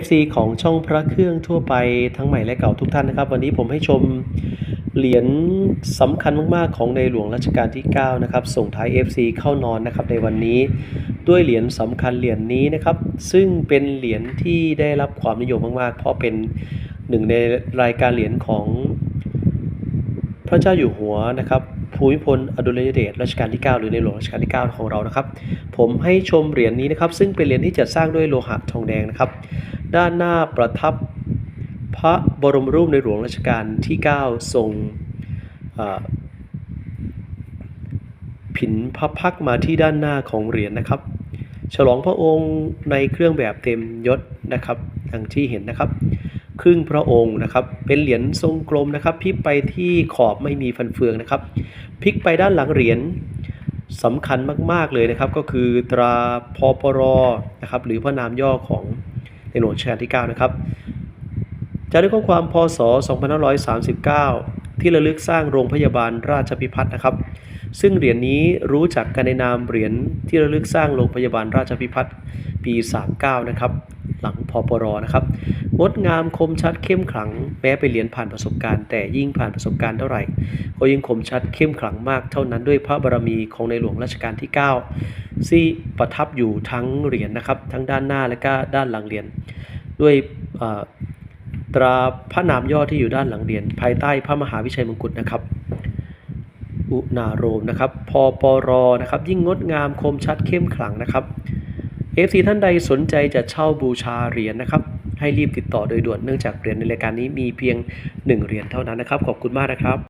FC ของช่องพระเครื่องทั่วไปทั้งใหม่และเก่าทุกท่านนะครับ วันนี้ผมให้ชมเหรียญสำคัญมากๆ ของในหลวงรัชกาลที่ 9 นะครับ ส่งท้าย FC เข้านอนนะครับในวันนี้ด้วยเหรียญสำคัญเหรียญนี้นะครับ ซึ่งเป็นเหรียญที่ได้รับความนิยมมากๆ เพราะเป็นหนึ่งในรายการเหรียญของ ระเจ้าอยู่หัวนะครับภูมิพลอดุลยเดชรัชกาลที่ 9 หรือในหลวงรัชกาลที่ 9 ของเรานะครับ ผมให้ชมเหรียญนี้นะครับ ซึ่งเป็นเหรียญที่จัดสร้างด้วยโลหะทองแดงนะครับ ด้านหน้าประทับพระบรมรูปในหลวงรัชกาลที่ 9 ทรงผินพระพักมาที่ด้านหน้าของเหรียญนะครับ ฉลองพระองค์ในเครื่องแบบเต็มยศนะครับอย่างที่เห็นนะครับ ครึ่งพระองค์นะครับ เป็นเหรียญทรงกลมนะครับพลิกไปที่ขอบไม่มีฟันเฟืองนะครับพลิกไปด้านหลังเหรียญสำคัญมาก ๆ เลยนะครับ ก็คือตราพปรนะครับ หรือพระนามย่อของในหลวงรัชกาลที่ 9 นะครับจารึกข้อความพศ 2539 ที่ระลึกสร้างโรงพยาบาลราชพิพัฒน์นะครับ ซึ่งเหรียญนี้รู้จักกันในนามเหรียญที่ระลึกสร้างโรงพยาบาลราชพิพัฒน์ปี 39 นะครับ หลังพปรนะครับงดงามคมชัดเข้มขลัง แม้เป็นเหรียญผ่านประสบการณ์ แต่ยิ่งผ่านประสบการณ์เท่าไหร่ ก็ยิ่งคมชัดเข้มขลังมากเท่านั้นด้วยพระบารมีของในหลวงรัชกาลที่ 9 ที่ประทับอยู่ทั้งเหรียญนะครับ ทั้งด้านหน้าและก็ด้านหลังเหรียญด้วย ตราพระนามย่อที่อยู่ด้านหลังเหรียญภายใต้พระมหาวิชัยมงกุฎนะครับ อุณาโรมนะครับพอปรนะครับ ยิ่งงดงามคมชัดเข้มขลังนะครับเอฟซีท่านใดสนใจจะเช่าบูชาเหรียญนะครับให้รีบติดต่อโดยด่วนเนื่องจากเหรียญในรายการนี้มีเพียง 1 เหรียญเท่านั้นนะครับ ขอบคุณมากนะครับ